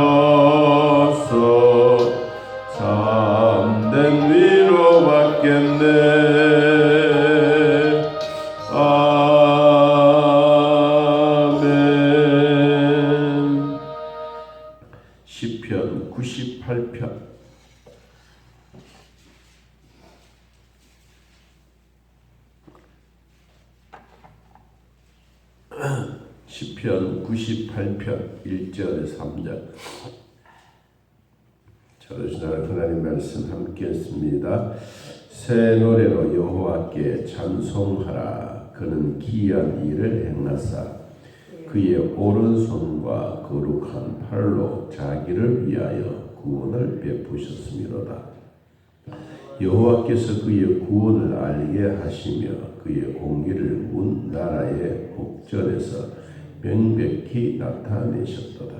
안 일을 행하사 그의 오른손과 거룩한 팔로 자기를 위하여 구원을 베푸셨음이로다. 여호와께서 그의 구원을 알게 하시며 그의 공의를 문 나라의 복전에서 명백히 나타내셨도다.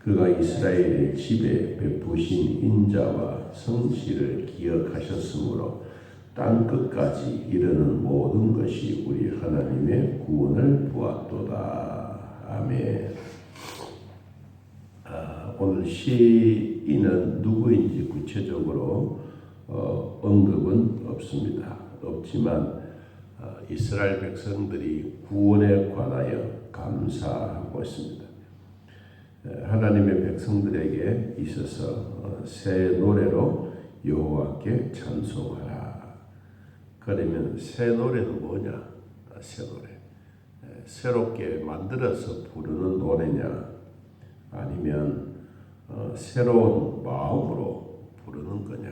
그가 이스라엘의 집에 베푸신 인자와 성실을 기억하셨으므로 땅 끝까지 이르는 모든 것이 우리 하나님의 구원을 보았도다. 아멘. 아, 오늘 시인은 누구인지 구체적으로 어, 언급은 없습니다. 없지만 어, 이스라엘 백성들이 구원에 관하여 감사하고 있습니다. 하나님의 백성들에게 있어서 어, 새 노래로 여호와께 찬송하라. 그러면 새 노래는 뭐냐? 아, 새 노래. 새롭게 만들어서 부르는 노래냐? 아니면 어, 새로운 마음으로 부르는 거냐?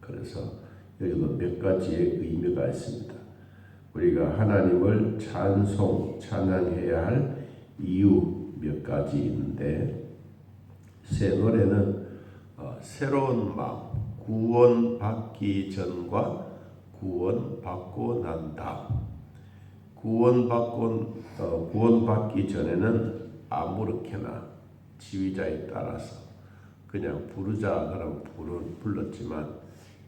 그래서 여기도 몇 가지의 의미가 있습니다. 우리가 하나님을 찬송, 찬양해야 할 이유 몇 가지 있는데 새 노래는 어, 새로운 마음, 구원받기 전과 구원받고 난 다음, 구원받고 어, 구원받기 전에는 아무렇게나 지휘자에 따라서 그냥 부르자 그럼 부르, 불렀지만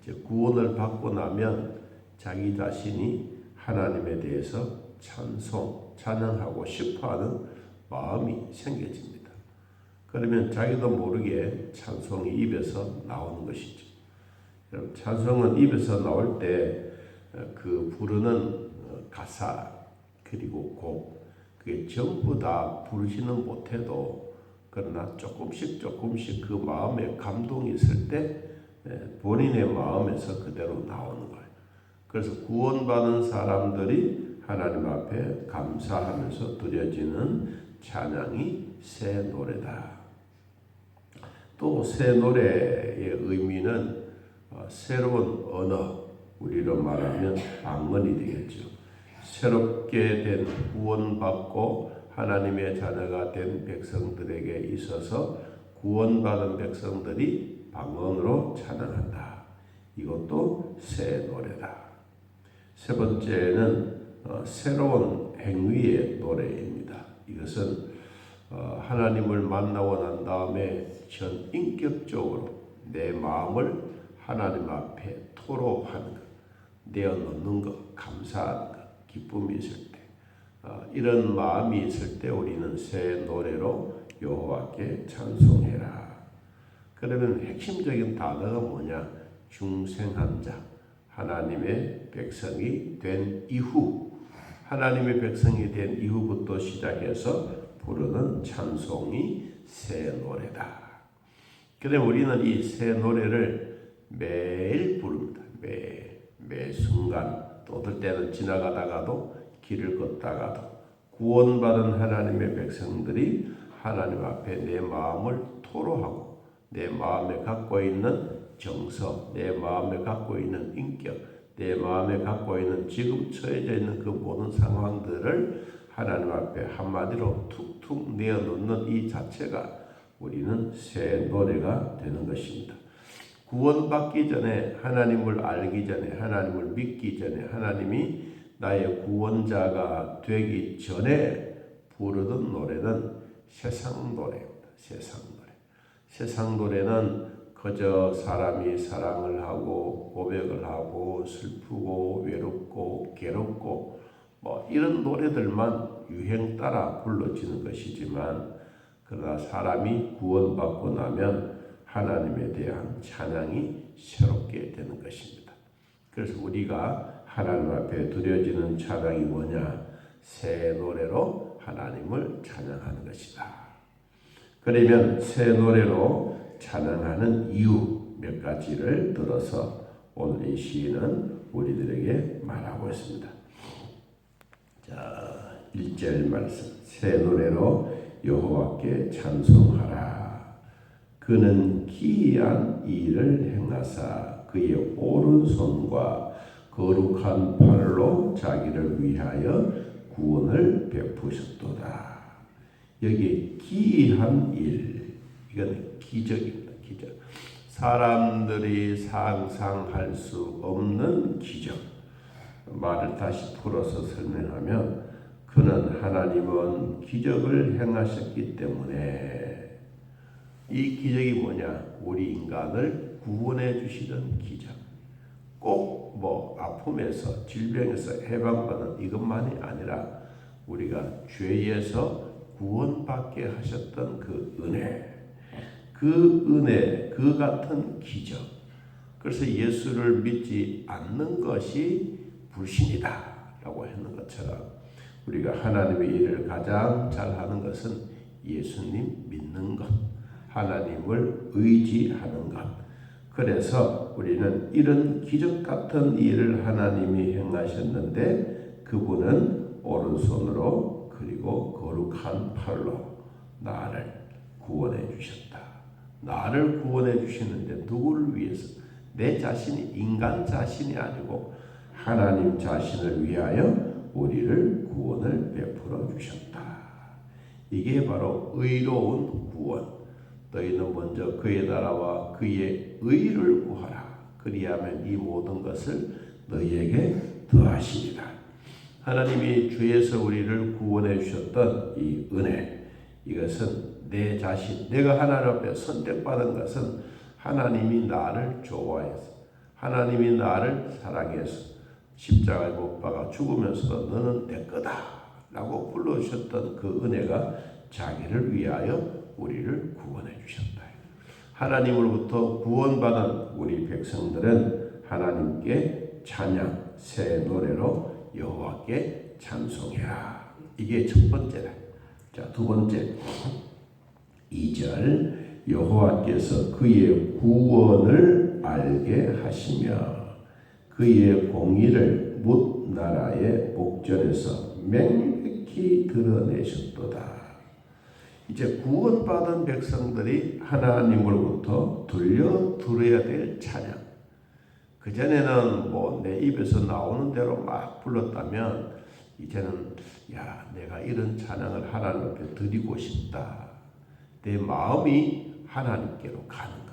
이제 구원을 받고 나면 자기 자신이 하나님에 대해서 찬송, 찬양하고 싶어하는 마음이 생겨집니다. 그러면 자기도 모르게 찬송이 입에서 나오는 것이죠. 찬송은 입에서 나올 때 그 부르는 가사 그리고 곡 그게 전부 다 부르지는 못해도 그러나 조금씩 조금씩 그 마음에 감동이 있을 때 예, 본인의 마음에서 그대로 나오는 거예요. 그래서 구원받은 사람들이 하나님 앞에 감사하면서 드려지는 찬양이 새 노래다. 또 새 노래의 의미는 어, 새로운 언어, 우리로 말하면 방언이 되겠죠. 새롭게 된 구원받고 하나님의 자녀가 된 백성들에게 있어서 구원받은 백성들이 방언으로 찬양한다. 이것도 새 노래다. 세 번째는 어, 새로운 행위의 노래입니다. 이것은 어, 하나님을 만나고 난 다음에 전 인격적으로 내 마음을 하나님 앞에 토로하는 것, 내어놓는 것, 감사하는 것, 기쁨이 있을 때 어, 이런 마음이 있을 때 우리는 새 노래로 여호와께 찬송해라. 그러면 핵심적인 단어가 뭐냐? 중생한 자, 하나님의 백성이 된 이후, 하나님의 백성이 된 이후부터 시작해서 부르는 찬송이 새 노래다. 그럼 우리는 이 새 노래를 매일 부릅니다. 매, 매 순간, 또 어떨 때는 지나가다가도 길을 걷다가도 구원받은 하나님의 백성들이 하나님 앞에 내 마음을 토로하고 내 마음에 갖고 있는 정서, 내 마음에 갖고 있는 인격, 내 마음에 갖고 있는 지금 처해져 있는 그 모든 상황들을 하나님 앞에 한마디로 툭툭 내어놓는 이 자체가 우리는 새 노래가 되는 것입니다. 구원받기 전에 하나님을 알기 전에 하나님을 믿기 전에 하나님이 나의 구원자가 되기 전에 부르던 노래는 세상 노래입니다. 세상 노래. 세상 노래는 그저 사람이 사랑을 하고 고백을 하고 슬프고 외롭고 괴롭고 뭐 이런 노래들만 유행 따라 불러지는 것이지만 그러나 사람이 구원받고 나면 하나님에 대한 찬양이 새롭게 되는 것입니다. 그래서 우리가 하나님 앞에 드려지는 찬양이 뭐냐? 새 노래로 하나님을 찬양하는 것이다. 그러면 새 노래로 찬양하는 이유 몇 가지를 들어서 오늘 이 시인은 우리들에게 말하고 있습니다. 자, 1절 말씀. 새 노래로 여호와께 찬송하라. 그는 기이한 일을 행하사 그의 오른손과 거룩한 팔로 자기를 위하여 구원을 베푸셨도다. 여기 기이한 일, 이건 기적입니다. 기적. 사람들이 상상할 수 없는 기적. 말을 다시 풀어서 설명하면 그는 하나님은 기적을 행하셨기 때문에 이 기적이 뭐냐? 우리 인간을 구원해 주시던 기적. 꼭 뭐 아픔에서 질병에서 해방받는 이것만이 아니라 우리가 죄에서 구원받게 하셨던 그 은혜, 그 은혜, 그 같은 기적. 그래서 예수를 믿지 않는 것이 불신이다 라고 했는 것처럼 우리가 하나님의 일을 가장 잘하는 것은 예수님 믿는 것, 하나님을 의지하는 것. 그래서 우리는 이런 기적 같은 일을 하나님이 행하셨는데 그분은 오른손으로 그리고 거룩한 팔로 나를 구원해 주셨다. 나를 구원해 주시는데 누구를 위해서? 내 자신이 인간 자신이 아니고 하나님 자신을 위하여 우리를 구원을 베풀어 주셨다. 이게 바로 의로운 구원. 너희는 먼저 그의 나라와 그의 의를 구하라. 그리하면 이 모든 것을 너희에게 더하시리라. 하나님이 주에서 우리를 구원해 주셨던 이 은혜, 이것은 내 자신, 내가 하나님 앞에 선택받은 것은 하나님이 나를 좋아해서, 하나님이 나를 사랑해서, 십자가에 못 박아 죽으면서도 너는 내 거다. 라고 불러주셨던 그 은혜가 자기를 위하여 우리를 구원해 주셨다. 하나님으로부터 구원받은 우리 백성들은 하나님께 찬양, 새 노래로 여호와께 찬송해라. 이게 첫 번째다. 자, 두 번째. 2절 여호와께서 그의 구원을 알게 하시며 그의 공의를 뭇 나라의 목전에서 맹백히 드러내셨도다. 이제 구원받은 백성들이 하나님으로부터 들려 들어야 될 찬양. 그전에는 뭐 내 입에서 나오는 대로 막 불렀다면 이제는 야 내가 이런 찬양을 하나님께 드리고 싶다. 내 마음이 하나님께로 가는 것.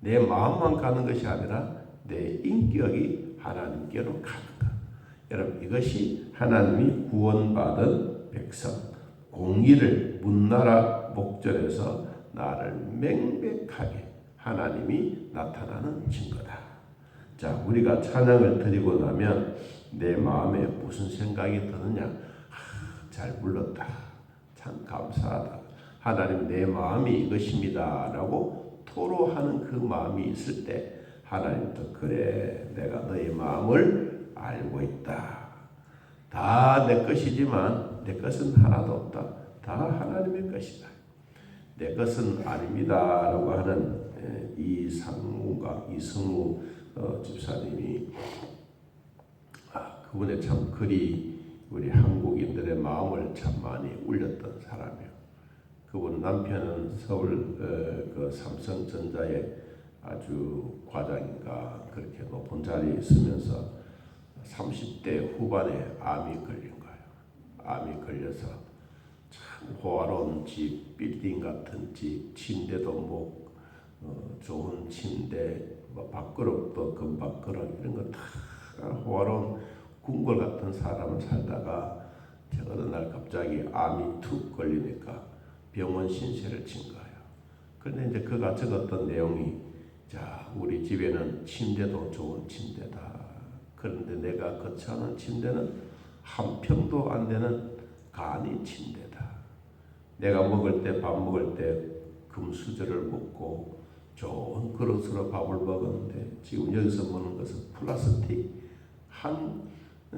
내 마음만 가는 것이 아니라 내 인격이 하나님께로 가는 것. 여러분 이것이 하나님이 구원받은 백성 공의를 문나라 목전에서 나를 맹백하게 하나님이 나타나는 증거다. 자, 우리가 찬양을 드리고 나면 내 마음에 무슨 생각이 드느냐? 아, 잘 불렀다. 참 감사하다. 하나님 내 마음이 이것입니다 라고 토로하는 그 마음이 있을 때 하나님도 그래 내가 너의 마음을 알고 있다. 다 내 것이지만 내 것은 하나도 없다. 다 하나님의 것이다. 내 것은 아닙니다라고 하는 에, 이 상무가 이성우 어, 집사님이 아, 그분의 참 글이 우리 한국인들의 마음을 참 많이 울렸던 사람이에요. 그분 남편은 서울 어, 그 삼성전자에 아주 과장인가 그렇게 높은 자리에 있으면서 30대 후반에 암이 거예요. 암이 걸려서 참 호화로운 집, 빌딩 같은 집, 침대도 뭐 어, 좋은 침대, 뭐 밥그릇도 금밥 그릇 이런 거 다 호화로운 궁궐 같은 사람을 살다가 어느 날 갑자기 암이 툭 걸리니까 병원 신세를 진 거예요. 그런데 이제 그가 적었던 내용이 자 우리 집에는 침대도 좋은 침대다. 그런데 내가 거처하는 침대는 한 평도 안 되는 간이 침대다. 내가 먹을 때 밥 먹을 때 금수저를 먹고 좋은 그릇으로 밥을 먹었는데 지금 여기서 먹는 것은 플라스틱 한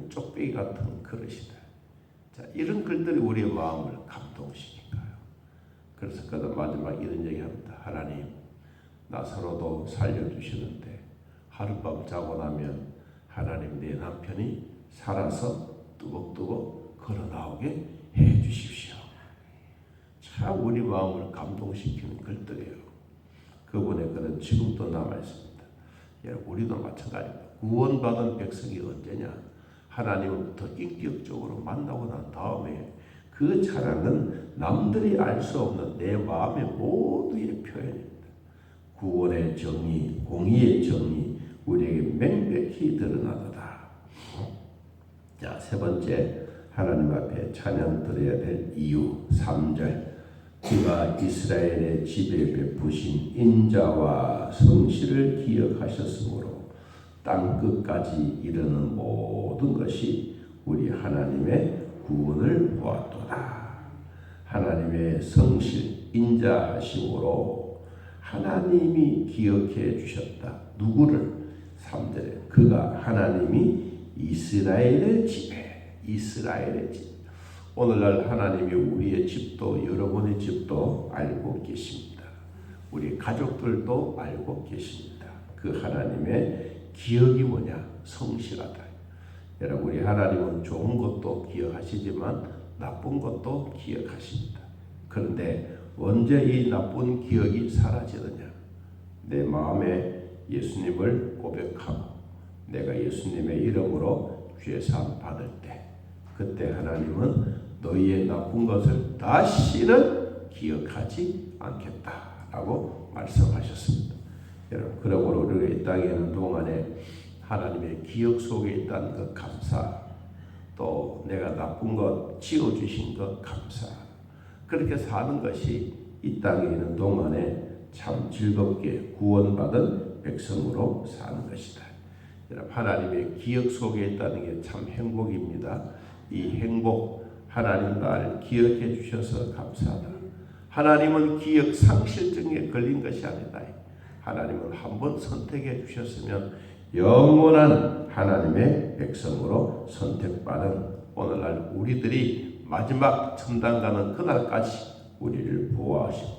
쪽배기 같은 그릇이다. 자 이런 글들이 우리의 마음을 감동시킬까요? 그래서 그다 마지막 이런 얘기합니다. 하나님 나 서로도 살려주시는데 하룻밤 자고 나면 하나님 내 남편이 살아서 뚜벅뚜벅 걸어 나오게 해 주십시오. 참 우리 마음을 감동시키는 글들이에요. 그분의 글은 지금도 남아 있습니다. 여러분 우리도 마찬가지입니다. 구원받은 백성이 언제냐? 하나님으로부터 인격적으로 만나고 난 다음에 그 자랑은 남들이 알 수 없는 내 마음의 모두의 표현입니다. 구원의 정의, 공의의 정의, 우리에게 맹백히 드러나도다. 자, 세 번째 하나님 앞에 찬양 드려야 될 이유 3절 그가 이스라엘의 집에 베푸신 인자와 성실을 기억하셨으므로 땅 끝까지 이르는 모든 것이 우리 하나님의 구원을 보았도다. 하나님의 성실 인자하심으로 하나님이 기억해 주셨다. 누구를 3절에 그가 하나님이 이스라엘의 집에 이스라엘의 집 오늘날 하나님이 우리의 집도 여러분의 집도 알고 계십니다. 우리 가족들도 알고 계십니다. 그 하나님의 기억이 뭐냐? 성실하다. 여러분 우리 하나님은 좋은 것도 기억하시지만 나쁜 것도 기억하십니다. 그런데 언제 이 나쁜 기억이 사라지느냐? 내 마음에 예수님을 고백하고 내가 예수님의 이름으로 죄사함 받을 때 그때 하나님은 너희의 나쁜 것을 다시는 기억하지 않겠다라고 말씀하셨습니다. 여러분 그러므로 우리가 이 땅에 있는 동안에 하나님의 기억 속에 있다는 것 감사 또 내가 나쁜 것 지어주신 것 감사 그렇게 사는 것이 이 땅에 있는 동안에 참 즐겁게 구원받은 백성으로 사는 것이다. 하나님의 기억 속에 있다는 게 참 행복입니다. 이 행복 하나님 나를 기억해 주셔서 감사하다. 하나님은 기억 상실증에 걸린 것이 아니다. 하나님은 한 번 선택해 주셨으면 영원한 하나님의 백성으로 선택받은 오늘날 우리들이 마지막 천당 가는 그날까지 우리를 보호하시고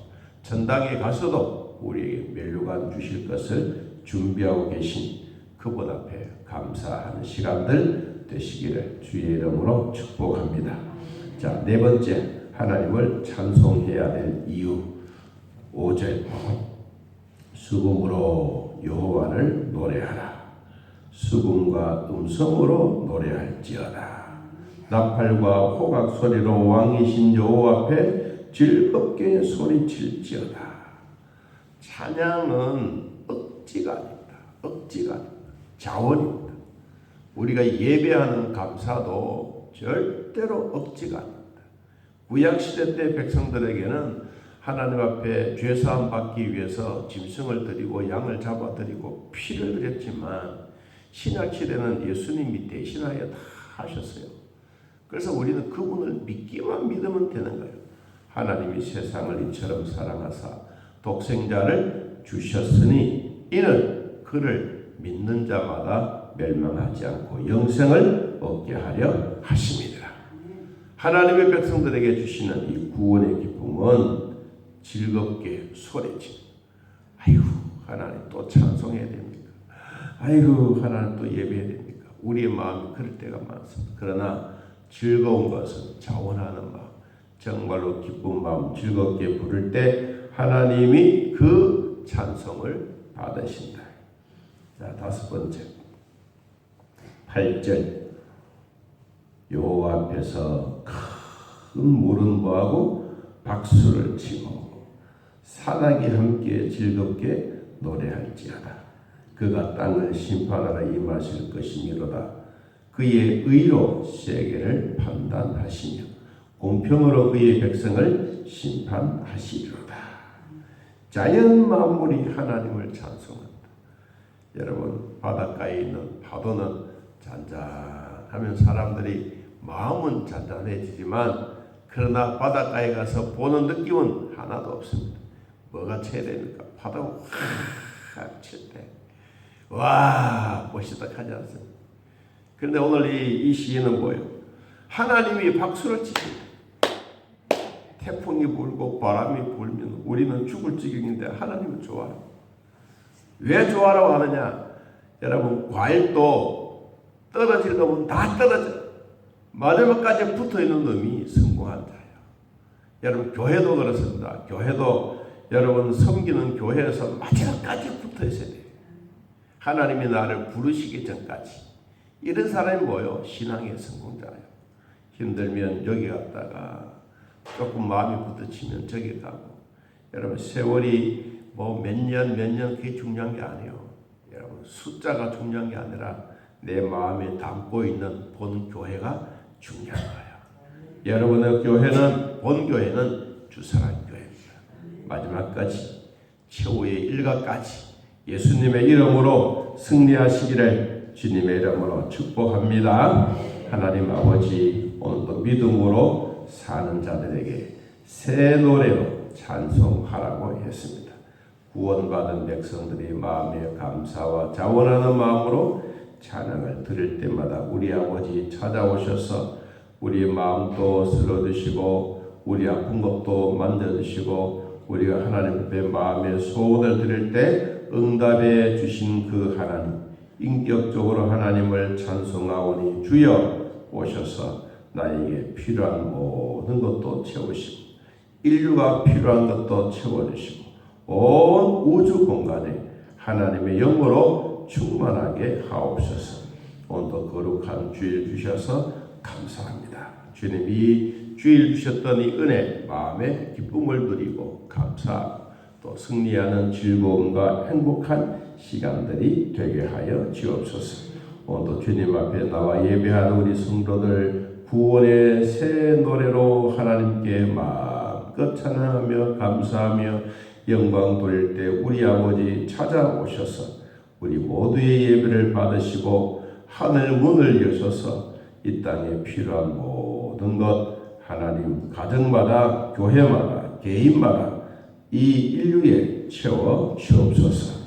전당에 가서도 우리에게 멸류관 주실 것을 준비하고 계신 그분 앞에 감사하는 시간들 되시기를 주의 이름으로 축복합니다. 자, 네 번째 하나님을 찬송해야 될 이유. 5절. 수금으로 여호와를 노래하라. 수금과 음성으로 노래할지어다. 나팔과 호각 소리로 왕이신 여호와 앞에 즐겁게 소리칠지어다. 찬양은 억지가 아닙니다. 억지가 아닙니다 자원입니다 우리가 예배하는 감사도 절대로 억지가 아닙니다 구약 시대 때 백성들에게는 하나님 앞에 죄 사함 받기 위해서 짐승을 드리고 양을 잡아 드리고 피를 드렸지만 신약 시대는 예수님이 대신하여 다 하셨어요. 그래서 우리는 그분을 믿기만 믿으면 되는 거예요. 하나님이 세상을 이처럼 사랑하사 독생자를 주셨으니 이는 그를 믿는 자마다 멸망하지 않고 영생을 얻게 하려 하심이니라. 하나님의 백성들에게 주시는 이 구원의 기쁨은 즐겁게 소리치. 아이고 하나님 또 찬송해야 됩니까? 아이고 하나님 또 예배해야 됩니까? 우리의 마음이 그럴 때가 많습니다. 그러나 즐거운 것은 자원하는 마음, 정말로 기쁜 마음, 즐겁게 부를 때 하나님이 그 찬송을 받으신다. 자 다섯 번째 8절 여호와 앞에서 큰 물은 뭐하고 박수를 치고 사나기 함께 즐겁게 노래할지어다. 그가 땅을 심판하러 임하실 것이니로다. 그의 의로 세계를 판단하시며 공평으로 그의 백성을 심판하시리로다. 자연 만물이 하나님을 찬송한다. 여러분 바닷가에 있는 파도는 잔잔하면 사람들이 마음은 잔잔해지지만 그러나 바닷가에 가서 보는 느낌은 하나도 없습니다. 뭐가 됩니까? 파도가 확칠 때. 와, 멋있다 하지 않습니까? 그런데 오늘 이, 이 시인은 뭐예요? 하나님이 박수를 치십니다. 태풍이 불고 바람이 불면 우리는 죽을 지경인데 하나님은 좋아요. 왜 좋아라고 하느냐? 여러분, 과일도 떨어질 놈은 다 떨어져. 마지막까지 붙어 있는 놈이 성공한 자예요. 여러분 교회도 그렇습니다. 교회도 여러분 섬기는 교회에서 마지막까지 붙어 있어야 돼요. 하나님이 나를 부르시기 전까지 이런 사람이 뭐요? 신앙의 성공자예요. 힘들면 여기 갔다가 조금 마음이 부딪히면 저기 가고 여러분 세월이 뭐 몇 년 몇 년 그게 중요한 게 아니에요. 여러분 숫자가 중요한 게 아니라 내 마음에 담고 있는 본 교회가 중요한 거예요. 여러분의 교회는 본 교회는 주사랑 교회입니다. 마지막까지 최후의 일가까지 예수님의 이름으로 승리하시기를 주님의 이름으로 축복합니다. 하나님 아버지 오늘도 믿음으로 사는 자들에게 새 노래로 찬송하라고 했습니다. 구원받은 백성들이 마음에 감사와 자원하는 마음으로 찬양을 들을 때마다 우리 아버지 찾아오셔서 우리 마음도 쓸어주시고 우리 아픈 것도 만져주시고 우리가 하나님 앞에 마음의 소원을 들을 때 응답해 주신 그 하나님 인격적으로 하나님을 찬송하오니 주여 오셔서 나에게 필요한 모든 것도 채우시고 인류가 필요한 것도 채워주시고 온 우주 공간에 하나님의 영으로 충만하게 하옵소서. 오늘도 거룩한 주일 주셔서 감사합니다. 주님 이 주일 주셨던 이 은혜 마음에 기쁨을 누리고 감사 또 승리하는 즐거움과 행복한 시간들이 되게 하여 주옵소서. 오늘도 주님 앞에 나와 예배하는 우리 성도들 구원의 새 노래로 하나님께 마음껏 찬양하며 감사하며 영광 돌릴 때 우리 아버지 찾아오셔서 우리 모두의 예배를 받으시고 하늘 문을 여셔서 이 땅에 필요한 모든 것 하나님 가정마다 교회마다 개인마다 이 인류에 채워 주옵소서.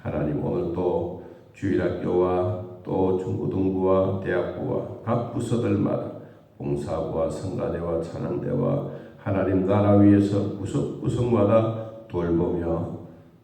하나님 오늘 또 주일학교와 또 중고등부와 대학부와 각 부서들마다 봉사부와 성가대와 찬양대와 하나님 나라 위에서 구석구석마다 돌보며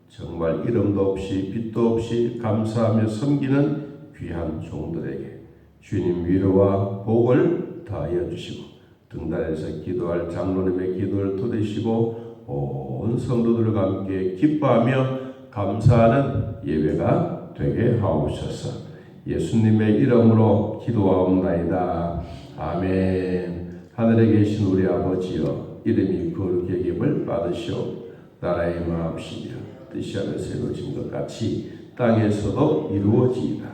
정말 이름도 없이 빛도 없이 감사하며 섬기는 귀한 종들에게 주님 위로와 복을 더하여 주시고 등단에서 기도할 장로님의 기도를 토대시고 온 성도들과 함께 기뻐하며 감사하는 예배가 되게 하옵소서. 예수님의 이름으로 기도하옵나이다. 아멘. 하늘에 계신 우리 아버지여 이름이 거룩히 여김을 받으시오. 나라의 마음시며 뜻이 하늘에서 이루어진 것 같이 땅에서도 이루어지이다.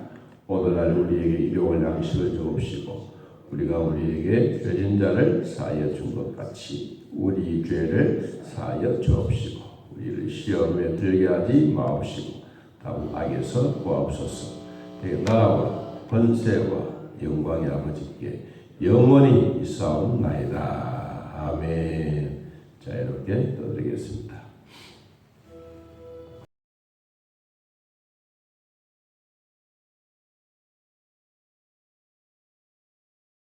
오늘날 우리에게 일용할 양식을 주옵시고 우리가 우리에게 죄진 자를 사하여 준 것 같이 우리 죄를 사하여 주옵시고 우리를 시험에 들게 하지 마옵시고 다음 악에서 구하옵소서. 그 나라와 권세와 영광의 아버지께 영원히 있사옵나이다. 아멘. 자 이렇게 떠드리겠습니다